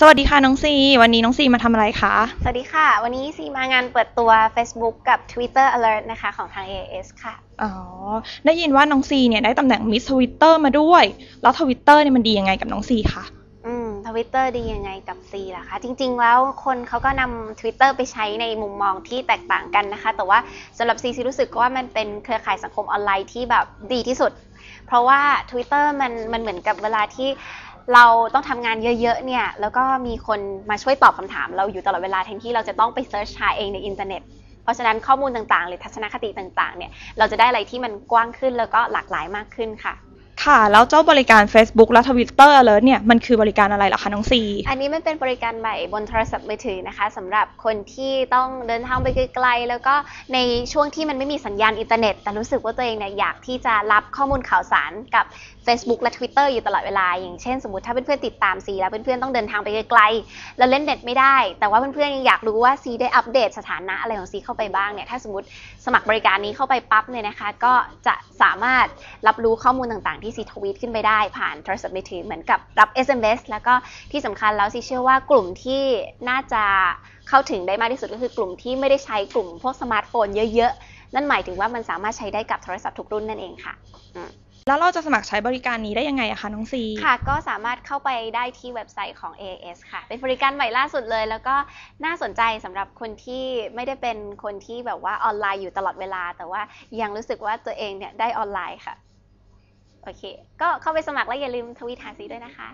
สวัสดีค่ะ น้องซี วันนี้น้องซีมาทำอะไรคะ สวัสดีค่ะ วันนี้ซีมางานเปิดตัว Facebook กับ Twitter Alert นะคะของทาง AAS ค่ะ อ๋อ ได้ยินว่าน้องซีเนี่ยได้ตำแหน่งมิสทวิตเตอร์มาด้วย แล้วทวิตเตอร์เนี่ยมันดียังไงกับน้องซีคะ อืมทวิตเตอร์ดียังไงกับซีล่ะคะ จริง ๆ แล้วคนเขาก็นำ Twitter ไปใช้ในมุมมองที่แตกต่างกันนะคะ แต่ว่าสำหรับซีซีรู้สึกว่ามันเป็นเครือข่ายสังคมออนไลน์ที่แบบดีที่สุด เพราะว่า Twitter มันมันเหมือนกับเวลาที่ เราต้องทำงานเยอะๆเนี่ยแล้วก็มีคนมาช่วยตอบคำถาม เราอยู่ตลอดเวลาแทนที่เราจะต้องไปเซิร์ชหาเองในอินเทอร์เน็ตเพราะฉะนั้นข้อมูลต่างๆ หรือทัศนคติต่างๆ เนี่ย เราจะได้อะไรที่มันกว้างขึ้นแล้วก็หลากหลายมากขึ้นค่ะ ค่ะ แล้วเจ้าบริการ Facebook และ Twitter Alert เนี่ย มันคือบริการอะไรเหรอคะน้องซี อันนี้มันเป็นบริการใหม่บนโทรศัพท์มือถือนะคะสำหรับคนที่ต้องเดินทางไปไกลๆ แล้วก็ในช่วงที่มันไม่มีสัญญาณอินเทอร์เน็ต แต่รู้สึกว่าตัวเองเนี่ยอยากที่จะรับข้อมูลข่าวสารกับ Facebook และ Twitter อยู่ตลอดเวลา อย่างเช่นสมมติถ้าเพื่อนๆติดตามซีแล้วเพื่อนๆต้องเดินทางไปไกลๆแล้วเล่นเน็ตไม่ได้ แต่ว่าเพื่อนๆยังอยากรู้ว่าซีได้อัปเดตสถานะอะไรของซีเข้าไปบ้างเนี่ยถ้าสมมติสมัครบริการนี้เข้าไปปั๊บเนี่ยนะคะก็จะสามารถรับรู้ข้อมูลต่างๆที่ซีทวีตขึ้นไปได้ผ่านโทรศัพท์มือถือเหมือนกับรับ SMS แล้วก็ที่สำคัญแล้วซีเชื่อว่ากลุ่มที่น่าจะเข้าถึงได้มากที่สุดก็คือกลุ่มที่ไม่ได้ใช้กลุ่มพวกสมาร์ทโฟนเยอะ ๆ นั่นหมายถึงว่ามันสามารถใช้ได้กับโทรศัพท์ทุกรุ่นนั่นเองค่ะ แล้วเราจะสมัครใช้บริการนี้ได้ยังไงอะคะน้องซี ค่ะ ก็สามารถเข้าไปได้ที่เว็บไซต์ของ AAS ค่ะ เป็นบริการใหม่ล่าสุดเลย แล้วก็น่าสนใจสำหรับคนที่ไม่ได้เป็นคนที่แบบว่าออนไลน์อยู่ตลอดเวลา แต่ว่ายังรู้สึกว่าตัวเองเนี่ยได้ออนไลน์ค่ะ โอเค ก็เข้าไปสมัครแล้วอย่าลืมทวีตหาซีด้วยนะคะ